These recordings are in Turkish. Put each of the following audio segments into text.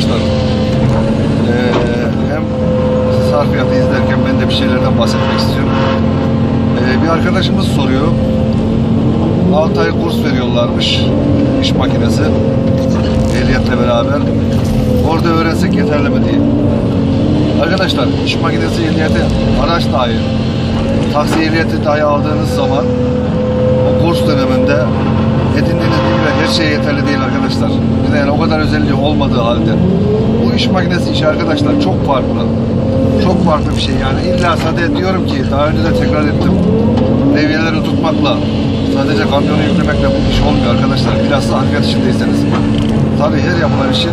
arkadaşlar eee, hem siz harfiyatı izlerken ben de bir şeylerden bahsetmek istiyorum. Eee, bir arkadaşımız soruyor. 6 ay kurs veriyorlarmış iş makinesi ehliyetle beraber. Orada öğrensek yeterli mi diye. Arkadaşlar iş makinesi ehliyeti araç dahi taksi ehliyeti dahi aldığınız zaman o kurs döneminde edindiğiniz bilgiler her şeye yeterli değil arkadaşlar. Bir de yani o kadar özelliği olmadığı halde. Bu iş makinesi işi arkadaşlar çok farklı. Çok farklı bir şey yani. İlla sadece diyorum ki daha önce de tekrar ettim. Devyeleri tutmakla sadece kamyonu yüklemekle bu iş olmuyor arkadaşlar. Bilhassa hareket içindeyseniz. Tabii her yapılan işin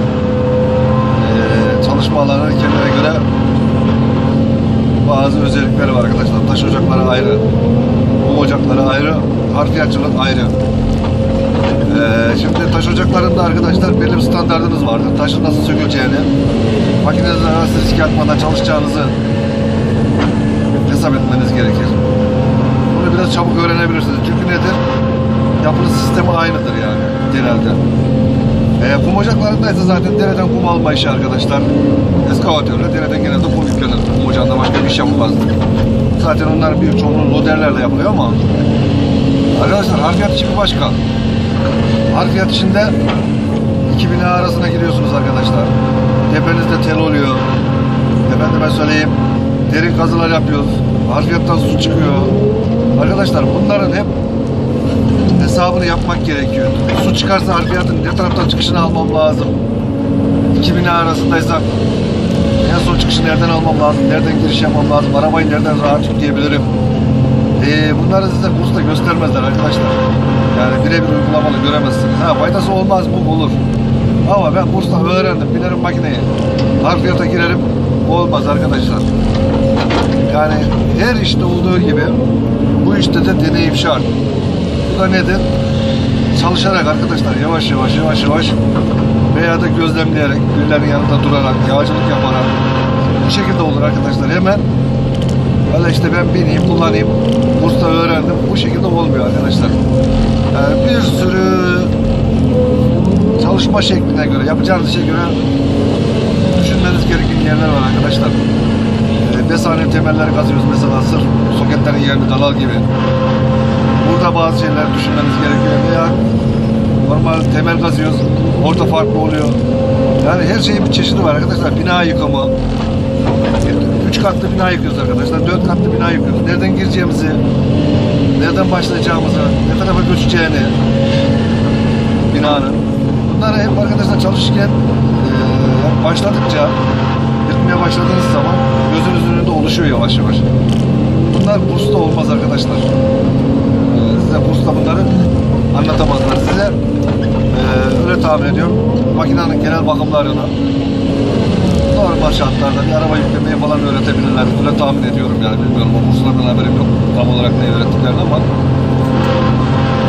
çalışma alanı kendine göre bazı özellikleri var arkadaşlar. Taş ocakları ayrı, mum ocakları ayrı, harfiyatçılık ayrı. Ee, şimdi taş ocaklarında arkadaşlar belli bir standartınız vardır. Taşın nasıl söküleceğini, makinenizde nasıl riske atmadan çalışacağınızı hesap etmeniz gerekir. Bunu biraz çabuk öğrenebilirsiniz. Çünkü nedir? Yapının sistemi aynıdır yani genelde. Ee, kum ocaklarında zaten dereden kum alma işi arkadaşlar. Eskavatörle dereden genelde kum yüklenir. Kum ocağında başka bir iş yapılmaz. Zaten onlar bir çoğunluğu loderlerle yapılıyor ama arkadaşlar harfiyat işi bir başka. Harfiyat içinde iki bina arasına giriyorsunuz arkadaşlar. Tepenizde tel oluyor. Efendime söyleyeyim derin kazılar yapıyoruz. Harfiyattan su çıkıyor. Arkadaşlar bunların hep hesabını yapmak gerekiyor. Su çıkarsa harfiyatın ne taraftan çıkışını almam lazım. İki bina arasındaysa en son çıkışı nereden almam lazım, nereden giriş yapmam lazım, arabayı nereden rahat yükleyebilirim. Ee, bunları size kursta göstermezler arkadaşlar. Yani birebir uygulamalı göremezsiniz. Ha faydası olmaz mı? Olur. Ama ben kursta öğrendim, binerim makineyi. Harfiyata girerim, olmaz arkadaşlar. Yani her işte olduğu gibi bu işte de deneyim şart. Bu da nedir? Çalışarak arkadaşlar yavaş yavaş yavaş yavaş veya da gözlemleyerek, birilerinin yanında durarak, yağcılık yaparak bu şekilde olur arkadaşlar. Hemen Valla işte ben bineyim, kullanayım, kursta öğrendim. Bu şekilde olmuyor arkadaşlar. Yani bir sürü çalışma şekline göre, yapacağınız işe göre düşünmeniz gereken yerler var arkadaşlar. Ee, Besane temelleri kazıyoruz mesela sırf soketlerin yerini dalal gibi. Burada bazı şeyler düşünmeniz gerekiyor veya normal temel kazıyoruz. Orada farklı oluyor. Yani her şeyin bir çeşidi var arkadaşlar. Bina yıkımı, üç katlı bina yıkıyoruz arkadaşlar. Dört katlı bina yıkıyoruz. Nereden gireceğimizi, nereden başlayacağımızı, ne tarafa göçeceğini binanın. Bunları hep arkadaşlar çalışırken başladıkça yıkmaya başladığınız zaman gözünüzün önünde oluşuyor yavaş yavaş. Bunlar kursta olmaz arkadaşlar. Size kursta bunları anlatamazlar size. Eee, öyle tahmin ediyorum. Makinenin genel bakımlarını, normal şartlarda bir araba yüklemeyi falan öğretebilirler. Öyle tahmin ediyorum yani bilmiyorum o kurslardan haberim yok tam olarak ne öğrettiklerini ama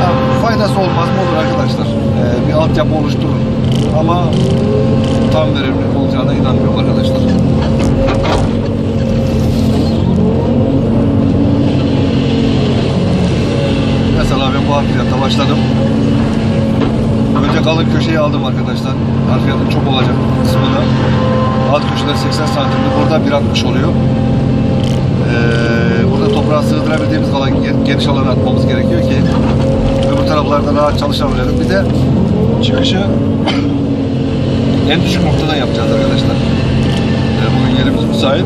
ya, faydası olmaz mı olur arkadaşlar. Ee, bir altyapı oluşturur ama tam verimli olacağına inanmıyorum arkadaşlar. Mesela ben bu harfiyatta başladım. Önce kalın köşeyi aldım arkadaşlar. Harfiyatın çok olacak kısmını. Alt köşeler 80 santimlik. Burada 1.60 oluyor. Ee, burada toprağa sığdırabildiğimiz kadar gen- geniş alana atmamız gerekiyor ki öbür taraflarda rahat çalışabilelim. Bir de çıkışı en düşük noktadan yapacağız arkadaşlar. Ee, bugün yerimiz müsait.